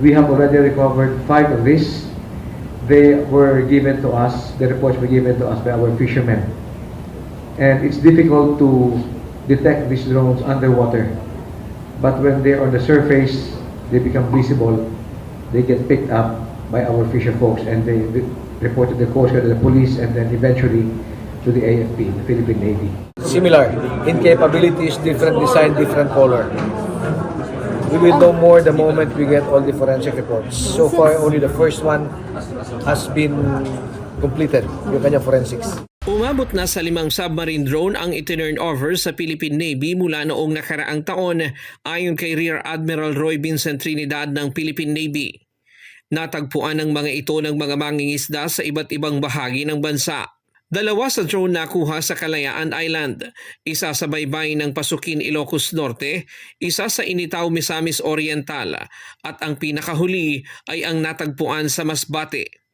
We have already recovered five of these. They were given to us, the reports were given to us by our fishermen. And it's difficult to detect these drones underwater. But when they're on the surface, they become visible. They get picked up by our fisher folks and they re- report to the Coast Guard, the police, and then eventually to the AFP, the Philippine Navy. similar in capabilities, different design, different color. We will know more the moment we get all the forensic reports. So far, only the first one has been completed, yung kanya forensics. Umabot na sa limang submarine drone ang itinurn over sa Philippine Navy mula noong nakaraang taon ayon kay Rear Admiral Roy Vincent Trinidad ng Philippine Navy. Natagpuan ng mga ito ng mga mangingisda sa iba't ibang bahagi ng bansa. Dalawa sa drone nakuha sa Kalayaan Island, isa sa baybay ng Pasukin Ilocos Norte, isa sa Initaw Misamis Oriental, at ang pinakahuli ay ang natagpuan sa Masbate.